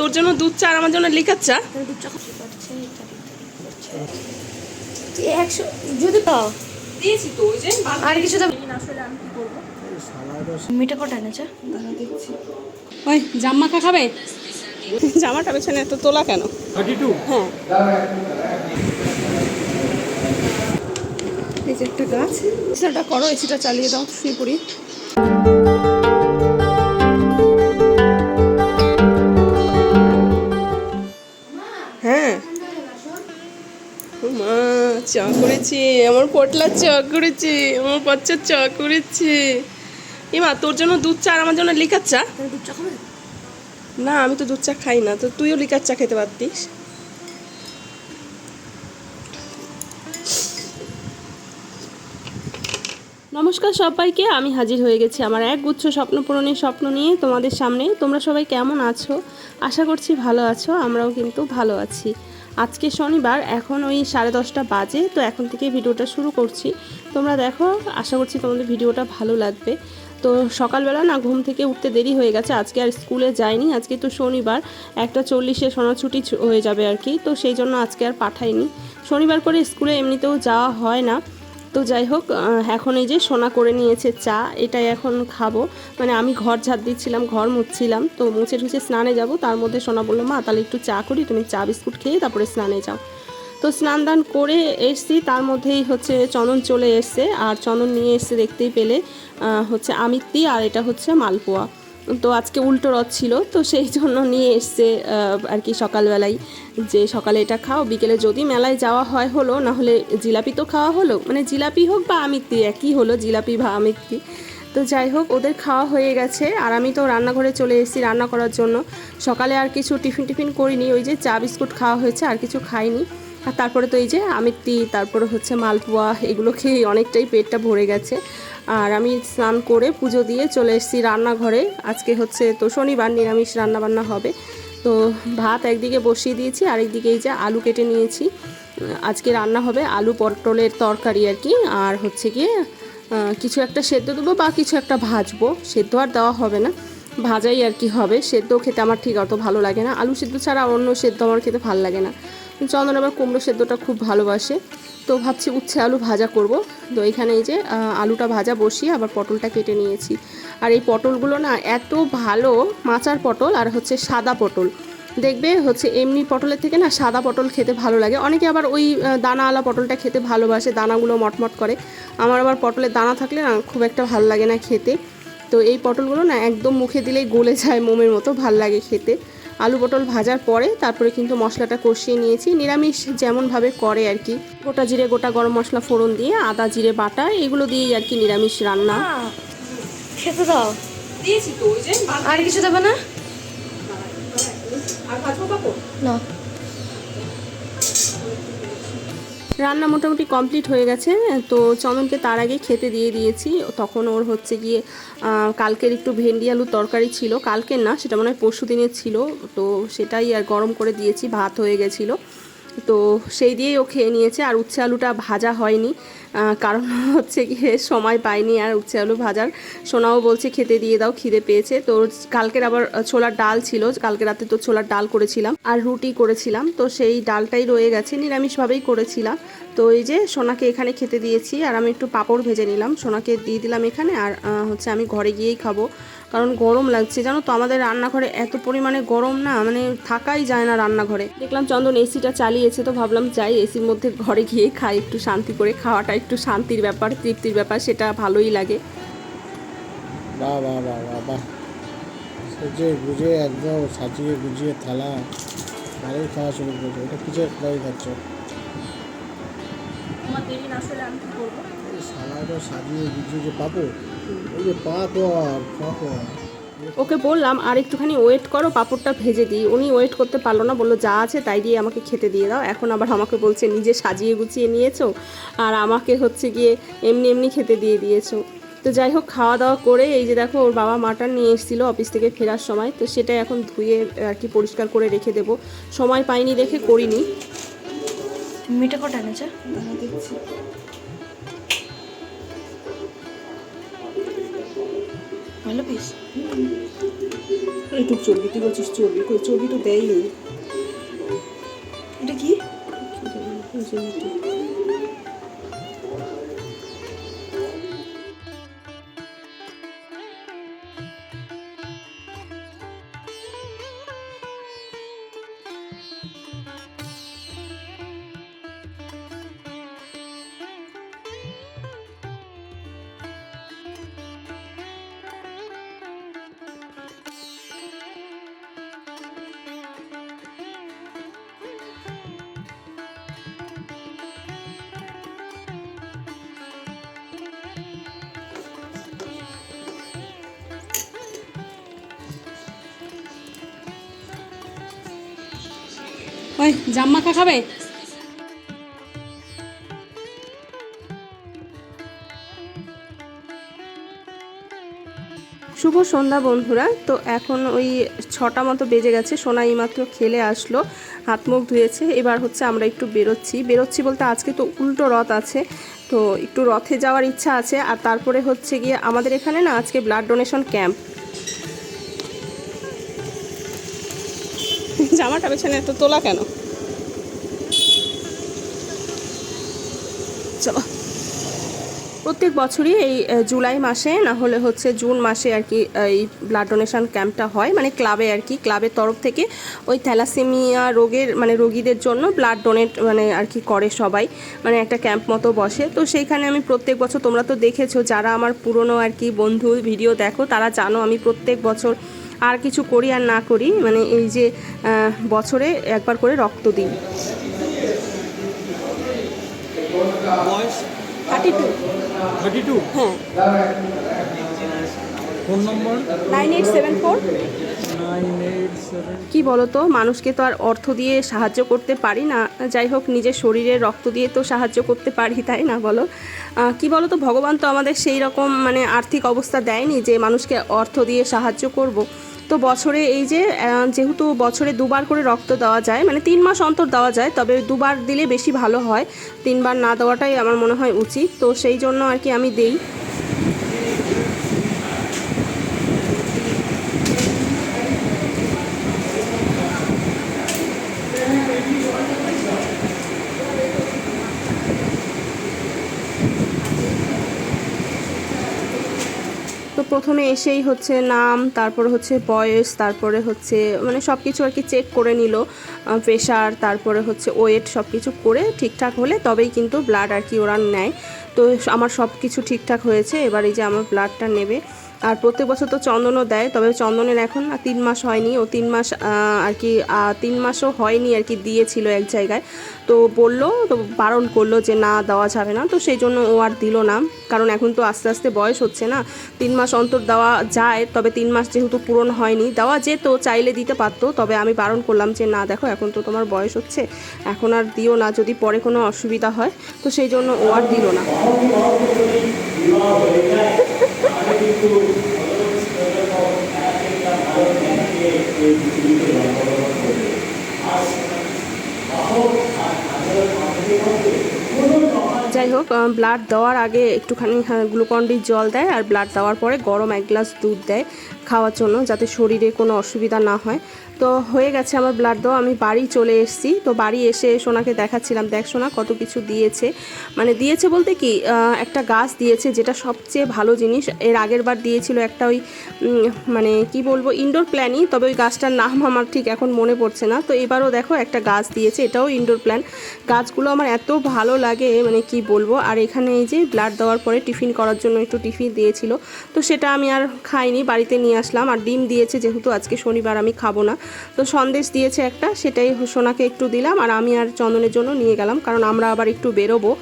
তোর জন্য দুধ চা আর আমার জন্য লিকার চা? দুধ চা একশো যদি পাও। দিয়েছি তো ওই যে আর কিছু দাম আসলে আমি কি করব? মিঠা কটা এনেছে? ওই জাম মাখা খাবে? জামাটা পেছনে এত তোলা কেন? হ্যাঁ। এই যে একটা গাছ। এসিটা করো এসিটা চালিয়ে দাও শুয়ে পড়ি। চা করেছি আমার পটলার চা করেছি আমার বাচ্চার চা করেছি। এমা তোর জন্য দুধ চা আর আমার জন্য লিকার চা? দুধ চা খাবে? না আমি তো দুধ চা খাই না তো তুইও লিকার চা খেতে পারতিস। নমস্কার সবাইকে, আমি হাজির হয়ে গেছি আমার এক গুচ্ছ স্বপ্ন পূরণের স্বপ্ন নিয়ে তোমাদের সামনে। তোমরা সবাই কেমন আছো? আশা করছি ভালো আছো, আমরাও কিন্তু ভালো আছি। আজকে শনিবার, এখন ওই সাড়ে দশটা বাজে, তো এখন থেকে ভিডিওটা শুরু করছি। তোমরা দেখো, আশা করছি তোমাদের ভিডিওটা ভালো লাগবে। তো সকালবেলা না ঘুম থেকে উঠতে দেরি হয়ে গেছে, আজকে আর স্কুলে যাইনি, আজকে তো শনিবার, একটা চল্লিশে সোনা ছুটি হয়ে যাবে আর কি, তো সেই জন্য আজকে আর পাঠাইনি। শনিবার করে স্কুলে এমনিতেও যাওয়া হয় না। তো যাই হোক এখন এই যে সোনা করে নিয়েছে চা, এটাই এখন খাব। মানে আমি ঘর ঝাড় দিচ্ছিলাম, ঘর মুছছিলাম, তো মুছে টুছে স্নানে যাব। তার মধ্যে সোনা বলল, মা, তাহলে একটু চা করি, তুমি চা বিস্কুট খেয়ে তারপরে স্নানে যাও। তো স্নান দান করে এসছি, তার মধ্যেই হচ্ছে চন্দন চলে এসছে। আর চন্দন নিয়ে এসছে দেখতেই পেলে হচ্ছে আমিত্তি আর এটা হচ্ছে মালপোয়া। তো আজকে উল্টো রথ ছিল, তো সেই জন্য নিয়ে এসছে আর কি সকালবেলায় যে সকালে এটা খাও, বিকেলে যদি মেলায় যাওয়া হয় হলো, না হলে জিলাপি তো খাওয়া হলো মানে জিলাপি হোক বা আমিত্তি, একই হলো জিলাপি বা আমিত্তি। তো যাই হোক, ওদের খাওয়া হয়ে গেছে, আর আমি তো রান্নাঘরে চলে এসেছি রান্না করার জন্য। সকালে আর কিছু টিফিন টিফিন করিনি, ওই যে চা বিস্কুট খাওয়া হয়েছে, আর কিছু খাইনি। আর তারপরে তো এই যে আমিত্তি তারপরে হচ্ছে মালপোয়া, এগুলো খেয়ে অনেকটাই পেটটা ভরে গেছে। আর আমি স্নান করে পুজো দিয়ে চলে এসেছি রান্নাঘরে। আজকে হচ্ছে তো শনিবার, নিরামিষ রান্নাবান্না হবে। তো ভাত একদিকে বসিয়ে দিয়েছি, আরেকদিকে এই যে আলু কেটে নিয়েছি। আজকে রান্না হবে আলু পটলের তরকারি আর কি। আর হচ্ছে গিয়ে কিছু একটা সেদ্ধ দেবো বা কিছু একটা ভাজবো। সেদ্ধ আর দেওয়া হবে না। ভাজাই আর কি হবে। সেদ্ধ খেতে আমার ঠিক অত ভালো লাগে না। আলু সেদ্ধ ছাড়া অন্য সেদ্ধ আমার খেতে ভালো লাগে না। চন্দন আবার কুমড়ো সেদ্ধটা খুব ভালোবাসে। তো ভাবছি উচ্ছে আলু ভাজা করব। তো এখানে এই যে আলুটা ভাজা বসিয়ে আবার পটলটা কেটে নিয়েছি। আর এই পটলগুলো না এত ভালো মাচার পটল আর হচ্ছে সাদা পটল। দেখবে হচ্ছে এমনি পটলের থেকে না সাদা পটল খেতে ভালো লাগে। অনেকে আবার ওই দানাওয়ালা পটলটা খেতে ভালোবাসে, দানাগুলো মটমট করে। আমার আবার পটলের দানা থাকলে না খুব একটা ভালো লাগে না খেতে। তো এই পটলগুলো না একদম মুখে দিলেই গলে যায় মোমের মতো ভালো লাগে খেতে। আলু পটল ভাজার পরে তারপরে কিন্তু মশলাটা কষিয়ে নিয়েছি। নিরামিষ যেমনভাবে করে আর কি। গোটা জিরে গোটা গরম মশলা ফোড়ন দিয়ে আদা জিরে বাটা এগুলো দিয়েই আর কি নিরামিষ রান্না। খেতে দাও। দিয়েছি তো ওই যে আর কিছু দেবে না? আর না। রান্না মোটামুটি কমপ্লিট হয়ে গেছে, তো চন্দনকে তার আগে খেতে দিয়ে দিয়েছি। তখন ওর হচ্ছে গিয়ে কালকের একটু ভেন্ডি আলু তরকারি ছিল। কালকের না, সেটা মনে হয় পরশু দিনের ছিল। তো সেটাই আর গরম করে দিয়েছি, ভাত হয়ে গেছিল। তো সেই দিয়েই ও খেয়ে নিয়েছে। আর উচ্ছে আলুটা ভাজা হয়নি। কারণ হচ্ছে গিয়ে সময় পাইনি আর উচ্ছে আলু ভাজার। সোনাও বলছে খেতে দিয়ে দাও, খিদে পেয়েছে। তো কালকের আবার ছোলার ডাল ছিল, কালকে রাতে তো ছোলার ডাল করেছিলাম আর রুটি করেছিলাম। তো সেই ডালটাই রয়ে গেছে, নিরামিষভাবেই করেছিলাম। তো এই যে সোনাকে এখানে খেতে দিয়েছি আর আমি একটু পাঁপড় ভেজে নিলাম। সোনাকে দিয়ে দিলাম এখানে আর হচ্ছে আমি ঘরে গিয়েই খাব। কারণ গরম লাগছে, জানো তো আমাদের রান্নাঘরে এত পরিমাণে গরম না মানে থাকাই যায় না রান্নাঘরে। দেখলাম চন্দন এসিটা চালিয়েছে, তো ভাবলাম যাই এসির মধ্যে ঘরে গিয়ে খাই, একটু শান্তি করে খাওয়াটা একটু শান্তির ব্যাপার তৃপ্তির ব্যাপার সেটা ভালোই লাগে। বাহ বাহ বাহ বাহ বাহ। সেজে গুজে একদম সাজিয়ে গুজিয়ে থালা ভালোই খাওয়া শুরু করেছে। এটা কিসের খাওয়াই খাচ্ছ? সালাটা সাজিয়ে গুজিয়ে যে পাবো? ওই যে পা তো আর পা আর। ওকে বললাম আর একটুখানি ওয়েট করো পাঁপড়টা ভেজে দিই। উনি ওয়েট করতে পারল না বলল যা আছে তাই দিয়ে আমাকে খেতে দিয়ে দাও। এখন আবার আমাকে বলছে নিজে সাজিয়ে গুছিয়ে নিয়েছো? আর আমাকে হচ্ছে গিয়ে এমনি এমনি খেতে দিয়ে দিয়েছ। তো যাই হোক খাওয়া দাওয়া করে এই যে দেখো ওর বাবা মাটন নিয়ে এসেছিল অফিস থেকে ফেরার সময়। তো সেটা এখন ধুয়ে আর কি পরিষ্কার করে রেখে দেবো। সময় পাইনি দেখে করিনি। মিঠা কটা এনেছে? ভালো পিস একটু চর্বি তুই বলছিস চর্বি কই চর্বি তো দেয়নি এটা কি? ওই জাম মাখা খাবে? শুভ সন্ধ্যা বন্ধুরা। তো এখন ওই ছটা মতো বেজে গেছে, সোনা এইমাত্র খেলে আসলো, হাত মুখ ধুয়েছে। এবার হচ্ছে আমরা একটু বেরোচ্ছি। বেরোচ্ছি বলতে আজকে তো উল্টো রথ আছে, তো একটু রথে যাওয়ার ইচ্ছা আছে। আর তারপরে হচ্ছে গিয়ে আমাদের এখানে না আজকে ব্লাড ডোনেশন ক্যাম্প জামাটা পেছনে এত তোলা কেন? চলো। প্রত্যেক বছরই এই জুলাই মাসে, না হলে হচ্ছে জুন মাসে আর কি এই ব্লাড ডোনেশন ক্যাম্পটা হয়। মানে ক্লাবে আর কি ক্লাবের তরফ থেকে ওই থ্যালাসেমিয়া রোগের মানে রোগীদের জন্য ব্লাড ডোনেট মানে আর কি করে সবাই। মানে একটা ক্যাম্প মতো বসে। তো সেইখানে আমি প্রত্যেক বছর, তোমরা তো দেখেছ, যারা আমার পুরনো আর কি বন্ধু ভিডিও দেখো, তারা জানো আমি প্রত্যেক বছর আর কিছু করি আর না করি মানে এই যে বছরে একবার করে রক্ত দিই। বয়স? থার্টি টু থার্টি টু হ্যাঁ। ফোন নম্বর? নাইন এইট সেভেন ফোর কি বলতো মানুষকে তো আর অর্থ দিয়ে সাহায্য করতে পারি না। যাই হোক নিজের শরীরে রক্ত দিয়ে তো সাহায্য করতে পারি তাই না বলো? কি বলতো ভগবান তো আমাদের সেই রকম মানে আর্থিক অবস্থা দেয়নি যে মানুষকে অর্থ দিয়ে সাহায্য করব। তো বছরে এই যে যেহেতু বছরে দুবার করে রক্ত দেওয়া যায় মানে তিন মাস অন্তর দেওয়া যায়, তবে দুবার দিলে বেশি ভালো হয়। তিনবার না দেওয়াটাই আমার মনে হয় উচিত। তো সেই জন্য আর কি আমি দেই। প্রথমে এসেই হচ্ছে নাম, তারপর হচ্ছে বয়স, তারপরে হচ্ছে মানে সব কিছু আর কি চেক করে নিল প্রেশার তারপরে হচ্ছে ওয়েট সব কিছু করে ঠিকঠাক হলে তবেই কিন্তু ব্লাড আর কি ওরা নেয়। তো আমার সব কিছু ঠিকঠাক হয়েছে, এবার এই যে আমার ব্লাডটা নেবে। আর প্রত্যেক বছর তো চন্দনও দেয়, তবে চন্দনের এখন তিন মাস হয়নি। ও তিন মাস আর কি তিন মাসও হয়নি আর কি দিয়েছিল এক জায়গায়। তো বলল, তো বারণ করল যে না, দেওয়া যাবে না। তো সেই জন্য ও আর দিল না, কারণ এখন তো আস্তে আস্তে বয়স হচ্ছে না। তিন মাস অন্তর দেওয়া যায়, তবে তিন মাস যেহেতু পূরণ হয়নি। দেওয়া যেত, চাইলে দিতে পারতো, তবে আমি বারণ করলাম যে না, দেখো, এখন তো তোমার বয়স হচ্ছে, এখন আর দিও না, যদি পরে কোনো অসুবিধা হয়। তো সেই জন্য ও আর দিল না। যাই হোক ব্লাড দেওয়ার আগে একটুখানি গ্লুকন ডি জল দেয় আর ব্লাড দেওয়ার পরে গরম এক গ্লাস দুধ দেয় খাওয়ার জন্য যাতে শরীরে কোনো অসুবিধা না হয়। তো হয়ে গেছে আমার ব্লাড দেওয়া। আমি বাড়ি চলে এসেছি। তো বাড়ি এসে সোনাকে দেখাচ্ছিলাম। দেখ, সোনা কত কিছু দিয়েছে। মানে দিয়েছে বলতে কি একটা গাছ দিয়েছে যেটা সবচেয়ে ভালো জিনিস। এর আগের বার দিয়েছিল একটা ওই মানে কি বলব ইনডোর প্ল্যানই তবে ওই গাছটার নাম আমার ঠিক এখন মনে পড়ছে না। তো এবারও দেখো একটা গাছ দিয়েছে। এটাও ইনডোর প্ল্যান গাছগুলো আমার এত ভালো লাগে মানে কি বলব। আর এখানে এই যে ব্লাড দেওয়ার পরে টিফিন করার জন্য একটু টিফিন দিয়েছিল। তো সেটা আমি আর খাইনি, বাড়িতে নিয়ে আসলাম। আর ডিম দিয়েছে যেহেতু আজকে শনিবার, আমি খাব না। তো সন্দেশ দিয়েছে একটা, সেটাই সোনাকে একটু দিলাম আর আমি আর চন্দনের জন্য নিয়ে গেলাম, কারণ আমরা আবার একটু বেরোবো।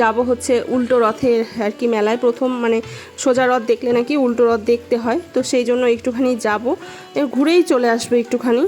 যাব হচ্ছে উল্টো রথের আর কি মেলায়, প্রথম মানে সোজা রথ দেখলে নাকি উল্টো রথ দেখতে হয়, তো সেই জন্য একটুখানি যাব। ঘুরেই চলে আসব একটুখানি।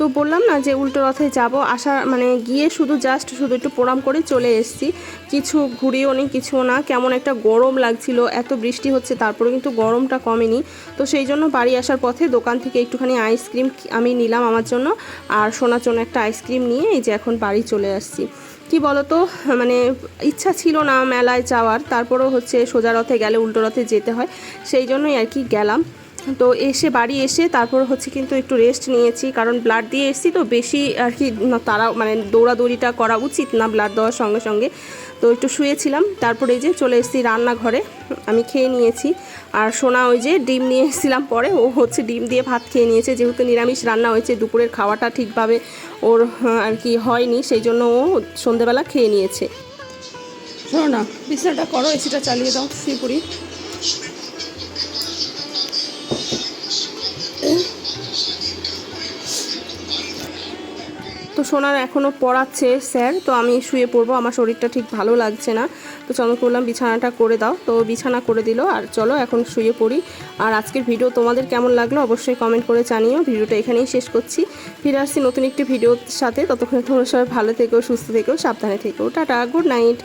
তো বললাম না যে উল্টো রথে যাব। আসা মানে গিয়ে শুধু জাস্ট শুধু একটু প্রণাম করে চলে এসেছি। কিছু ঘুরিও নি কিছুও না। কেমন একটা গরম লাগছিল, এত বৃষ্টি হচ্ছে তারপরে কিন্তু গরমটা কমেনি। তো সেই জন্য বাড়ি আসার পথে দোকান থেকে একটুখানি আইসক্রিম আমি নিলাম আমার জন্য। আর সোনার জন্য একটা আইসক্রিম নিয়ে এই যে এখন বাড়ি চলে আসছি। কি বলতো? মানে ইচ্ছা ছিল না মেলায় যাওয়ার। তারপরেও হচ্ছে সোজা রথে গেলে উল্টো রথে যেতে হয়। সেই জন্যই আর কি গেলাম। তো এসে বাড়ি এসে তারপর হচ্ছে কিন্তু একটু রেস্ট নিয়েছি কারণ ব্লাড দিয়ে এসেছি তো বেশি আর কি তারা মানে দৌড়াদৌড়িটা করা উচিত না ব্লাড দেওয়ার সঙ্গে সঙ্গে। তো একটু শুয়েছিলাম তারপরে এই যে চলে এসেছি রান্নাঘরে আমি খেয়ে নিয়েছি। আর সোনা ওই যে ডিম নিয়ে এসেছিলাম পরে ও হচ্ছে ডিম দিয়ে ভাত খেয়ে নিয়েছে যেহেতু নিরামিষ রান্না হয়েছে দুপুরের খাওয়াটা ঠিকভাবে ওর হ্যাঁ, আর কি হয়নি সেই জন্য ও সন্ধেবেলা খেয়ে নিয়েছে। শোনো না বিছানাটা করো এসিটা চালিয়ে দাও শুয়ে তো সোনার এখনও পড়াচ্ছে স্যার, তো আমি শুয়ে পড়ব, আমার শরীরটা ঠিক ভালো লাগছে না। তো চলো করলাম বিছানাটা করে দাও, তো বিছানা করে দিল, আর চলো এখন শুয়ে পড়ি। আর আজকের ভিডিও তোমাদের কেমন লাগল অবশ্যই কমেন্ট করে জানিও। ভিডিওটা এখানেই শেষ করছি। ফিরে আসছি নতুন একটি ভিডিওর সাথে। ততক্ষণ তোমরা সবাই ভালো থেকো, সুস্থ থেকো, সাবধানে থেকো। Tata, good night.